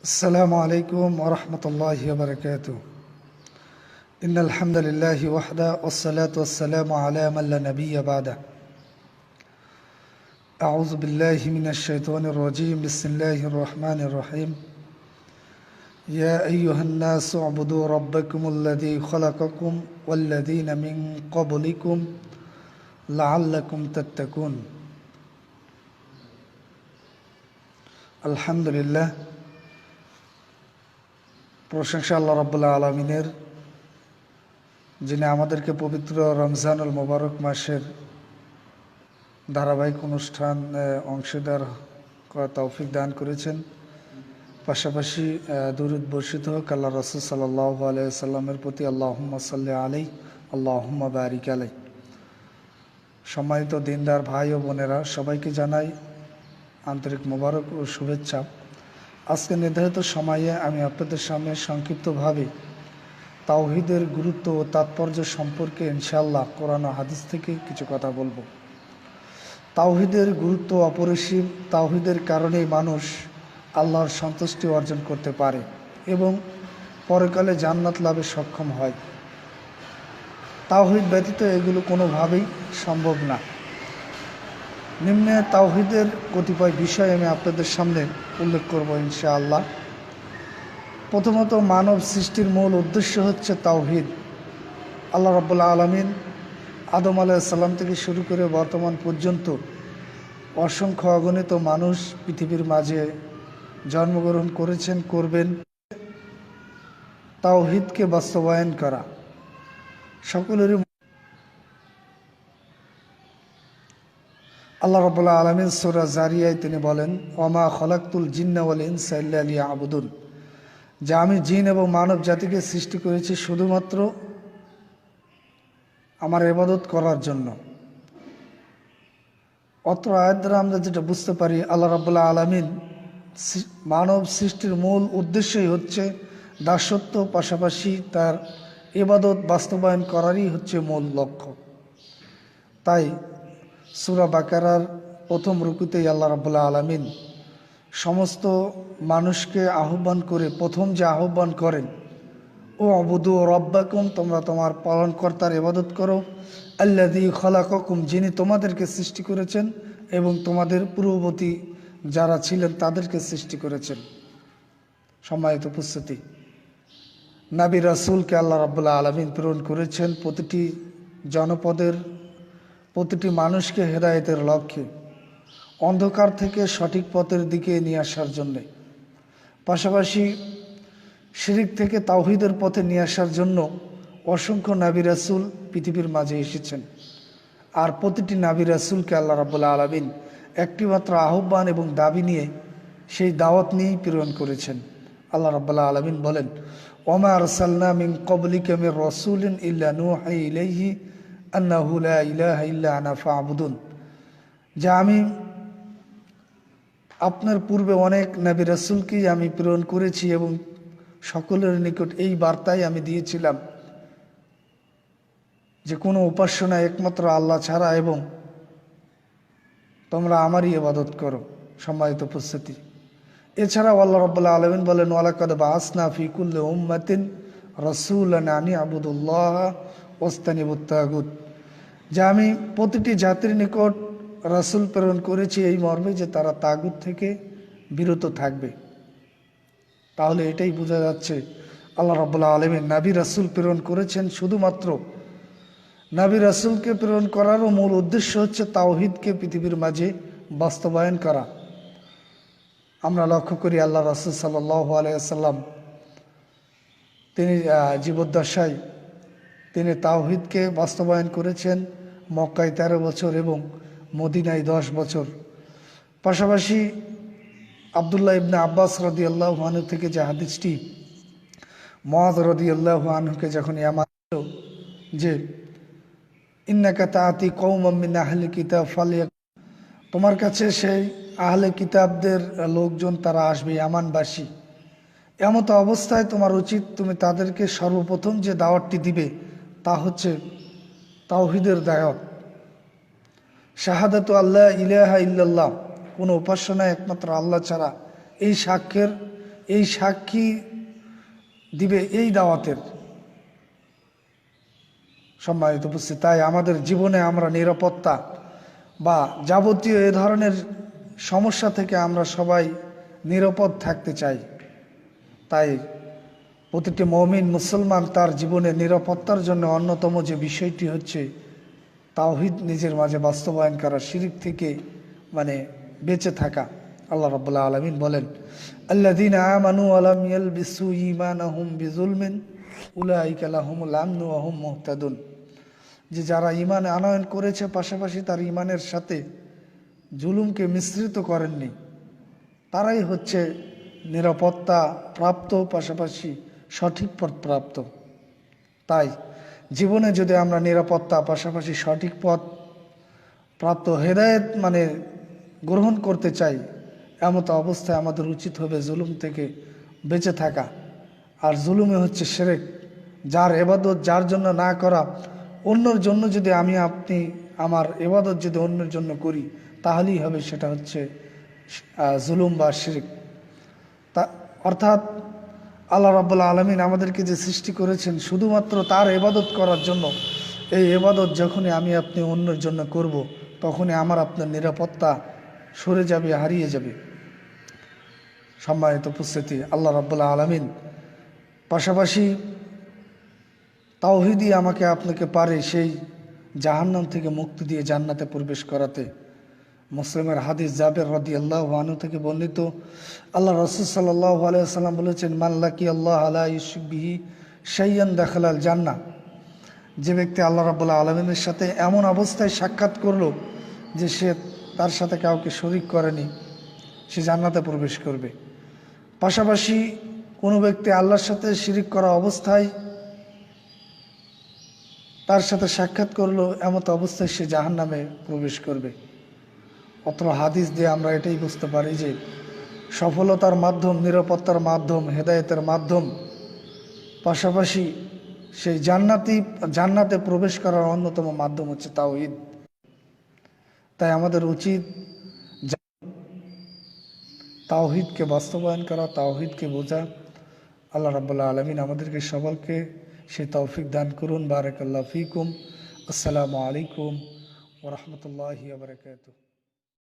السلام عليكم ورحمة الله وبركاته. إن الحمد لله وحده والصلاة والسلام على من لا نبي بعده. أعوذ بالله من الشيطان الرجيم. بسم الله الرحمن الرحيم. يا أيها الناس اعبدوا ربكم الذي خلقكم والذين من قبلكم لعلكم تتقون. الحمد لله. প্রশংসা আল্লাহ রাবুল্লাহ আলমিনের, যিনি আমাদেরকে পবিত্র রমজানুল মোবারক মাসের ধারাবাহিক অনুষ্ঠান অংশীদার করা তৌফিক দান করেছেন। পাশাপাশি দুরুদ বর্ষিত হোক আল্লাহ রসুল সাল্লাহ প্রতি আল্লাহম্মা সাল্লি আলাই আল্লাহম্মা বারিক আলাই সম্মানিত দিনদার ভাই ও বোনেরা, সবাইকে জানাই আন্তরিক মোবারক ও শুভেচ্ছা। আজকে নির্ধারিত সময়ে আমি আপনাদের সামনে সংক্ষিপ্তভাবে তাওহিদের গুরুত্ব ও তাৎপর্য সম্পর্কে ইনশাল্লাহ কোরআন হাদিস থেকে কিছু কথা বলব। তাওহিদের গুরুত্ব অপরিসীম, তাওহিদের কারণেই মানুষ আল্লাহর সন্তুষ্টি অর্জন করতে পারে এবং পরকালে জান্নাত লাভে সক্ষম হয়। তাওহিদ ব্যতীত এগুলো কোনোভাবেই সম্ভব না। নিম্নে তাওহিদের কতিপয় বিষয় আমি আপনাদের সামনে উল্লেখ করব ইনশাআল্লাহ। প্রথমত মানব সৃষ্টির মূল উদ্দেশ্য হচ্ছে তাওহিদ। আল্লাহ রব্বুল্লা আলমিন আদম আলাইসাল্লাম থেকে শুরু করে বর্তমান পর্যন্ত অসংখ্য অগণিত মানুষ পৃথিবীর মাঝে জন্মগ্রহণ করেছেন, করবেন। তাওহিদকে বাস্তবায়ন করা। সকলেরই আল্লাহ রবুল্লাহ আলমিন সুরা জারিয়ায় তিনি বলেন, ওমা খলাক্তুল জিন্নাওয়াল ইনসা আলী আবুদুল যা আমি জিন এবং মানব জাতিকে সৃষ্টি করেছি শুধুমাত্র আমার এবাদত করার জন্য। অত্র আয়াত দ্বারা আমরা যেটা বুঝতে পারি, আল্লাহ রাবুল্লাহ আলমিন মানব সৃষ্টির মূল উদ্দেশ্যই হচ্ছে দাসত্ব, পাশাপাশি তার এবাদত বাস্তবায়ন করারই হচ্ছে মূল লক্ষ্য। তাই সুরা বাকারার প্রথম রুকুতেই আল্লাহ রাবুল্লাহ আলমিন সমস্ত মানুষকে আহ্বান করে, প্রথম যে আহ্বান করেন, ও অবুদু রব্বাকুম, তোমরা তোমার পালনকর্তার ইবাদত করো। আল্লাদি খলাকুম যিনি তোমাদেরকে সৃষ্টি করেছেন এবং তোমাদের পূর্ববর্তী যারা ছিলেন তাদেরকে সৃষ্টি করেছেন। সম্মানিত উপস্থিতি, নাবি রাসুলকে আল্লাহ রাবুল্লাহ আলমিন প্রেরণ করেছেন প্রতিটি জনপদের প্রতিটি মানুষকে হেদায়েতের লক্ষ্যে, অন্ধকার থেকে সঠিক পথের দিকে নিয়ে আসার জন্যে। পাশাপাশি শিরিক থেকে তাওহিদের পথে নিয়ে আসার জন্য অসংখ্য নাবি রাসুল পৃথিবীর মাঝে এসেছেন। আর প্রতিটি নাবি রাসুলকে আল্লাহ রাবুল্লাহ আলমিন একটিমাত্র আহ্বান এবং দাবি নিয়ে সেই দাওয়াত নিয়েই প্রেরণ করেছেন। আল্লাহ রাবুল্লাহ আলমিন বলেন, ওমা রসাল্লা মিন কবলিকা রসুলিন ইল্লা নুহাই ইলাইহি ইলাহা ফাবুদুন। যা আমি আপনার পূর্বে অনেক নবী রাসুলকেই আমি প্রেরণ করেছি এবং সকলের নিকট এই বার্তাই আমি দিয়েছিলাম যে কোনো উপাসনা একমাত্র আল্লাহ ছাড়া এবং তোমরা আমারই ইবাদত করো, সম্মানিত উপস্থিতি। এছাড়াও আল্লাহ রব্বুল্লাহ আলমিন বলেন, ওয়ালাকাদ বা আসনা ফিকুল্লে উম্মাতিন রসুল আনি আবুদুল্লাহ ওস্তানিবুত্তাগুদ যা আমি প্রতিটি জাতির নিকট রাসুল প্রেরণ করেছি এই মর্মে যে তারা তাগুদ থেকে বিরত থাকবে। তাহলে এটাই বোঝা যাচ্ছে আল্লাহ রব্বুল্লাহ আলমীর নাবি রাসুল প্রেরণ করেছেন শুধুমাত্র। নাবি রাসুলকে প্রেরণ করারও মূল উদ্দেশ্য হচ্ছে তাওহিদকে পৃথিবীর মাঝে বাস্তবায়ন করা। আমরা লক্ষ্য করি আল্লাহ রাসুল সাল্লাহ আলাইসাল্লাম তিনি জীবদ্দশায় তিনি তাওহিদকে বাস্তবায়ন করেছেন মক্কায় তেরো বছর এবং মদিনায় দশ বছর। পাশাপাশি আবদুল্লাহ ইবনে আব্বাস রদি আল্লাহ থেকে যে হাদিসটি মহাদ রদি আল্লাহ আনহুকে যখন এমন যে, ইন্নাকা তাঁতি কৌমিন আহলে কিতাব ফালিয়া তোমার কাছে সেই আহলে কিতাবদের লোকজন তারা আসবে আমানবাসী এমত অবস্থায় তোমার উচিত তুমি তাদেরকে সর্বপ্রথম যে দাওয়াতটি দিবে, তা হচ্ছে তাওহিদের দায়ত শাহাদাত আল্লাহ ইলাহা ইল্লাল্লাহ, কোনো উপাসনা একমাত্র আল্লাহ ছাড়া। এই সাক্ষ্যের এই সাক্ষী দিবে এই দাওয়াতের। সম্মানিত উপস্থিত, তাই আমাদের জীবনে আমরা নিরাপত্তা বা যাবতীয় এ ধরনের সমস্যা থেকে আমরা সবাই নিরাপদ থাকতে চাই। তাই প্রতিটি মমিন মুসলমান তার জীবনে নিরাপত্তার জন্য অন্যতম যে বিষয়টি হচ্ছে তাওহিদ নিজের মাঝে বাস্তবায়ন করা, শিরিক থেকে মানে বেঁচে থাকা। আল্লাহ রাবুল্লাহ আলমিন বলেন আল্লাদিন আমানু আলম বিসু ইমান আহম বিজুলমিন উলাইকালাহমুল আহম যে যারা ইমান আনয়ন করেছে, পাশাপাশি তার ইমানের সাথে জুলুমকে মিশ্রিত করেননি, তারাই হচ্ছে নিরাপত্তা প্রাপ্ত, পাশাপাশি সঠিক পথ প্রাপ্ত। তাই জীবনে যদি আমরা নিরাপত্তা, পাশাপাশি সঠিক পথ প্রাপ্ত, হেদায়েত মানে গ্রহণ করতে চাই, এমত অবস্থায় আমাদের উচিত হবে জুলুম থেকে বেঁচে থাকা। আর জুলুমে হচ্ছে সেরেক, যার এবাদত যার জন্য না করা, অন্যর জন্য যদি আমি আপনি আমার এবাদত যদি অন্যের জন্য করি, তাহলেই হবে সেটা হচ্ছে জুলুম বা শিরিক তা, অর্থাৎ আল্লাহ রাবুল্লাহ আলমিন আমাদেরকে যে সৃষ্টি করেছেন শুধুমাত্র তার এবাদত করার জন্য, এই এবাদত যখনই আমি আপনি অন্যের জন্য করব, তখনই আমার আপনার নিরাপত্তা সরে যাবে, হারিয়ে যাবে। সম্মানিত উপস্থিতি, আল্লাহ রাবুল্লাহ আলমিন পাশাপাশি তাওহিদি আমাকে আপনাকে পারে সেই জাহান্নাম থেকে মুক্তি দিয়ে জান্নাতে প্রবেশ করাতে। মুসলিমের হাদিস জাবের রদি আল্লাহ আনু থেকে বর্ণিত, আল্লাহ রসুল সাল্লাহ আলাইসাল্লাম বলেছেন মাল্লাকি আল্লাহ আলা ইসবিহি সাইয়ান দেখালাল জান্না যে ব্যক্তি আল্লাহ রাবুল্লাহ আলমিনের সাথে এমন অবস্থায় সাক্ষাৎ করল যে সে তার সাথে কাউকে শরিক করেনি, সে জান্নাতে প্রবেশ করবে। পাশাপাশি কোনো ব্যক্তি আল্লাহর সাথে শিরিক করা অবস্থায় তার সাথে সাক্ষাৎ করল, এমত অবস্থায় সে জাহান নামে প্রবেশ করবে। অত্র হাদিস দিয়ে আমরা এটাই বুঝতে পারি যে সফলতার মাধ্যম, নিরাপত্তার মাধ্যম, হেদায়েতের মাধ্যম। পাশাপাশি সেই জান্নাতি, জান্নাতে প্রবেশ করার অন্যতম মাধ্যম হচ্ছে তাওহিদ। তাই আমাদের উচিত তাওহিদকে বাস্তবায়ন করা, তাওহিদকে বোঝা। আল্লাহ রাবুল্লাহ আলমিন আমাদেরকে সকলকে সেই তৌফিক দান করুন। বারাকাল্লাহ ফিকুম। আসসালামু আলাইকুম ওরহমতুল্লাহি আবরকাত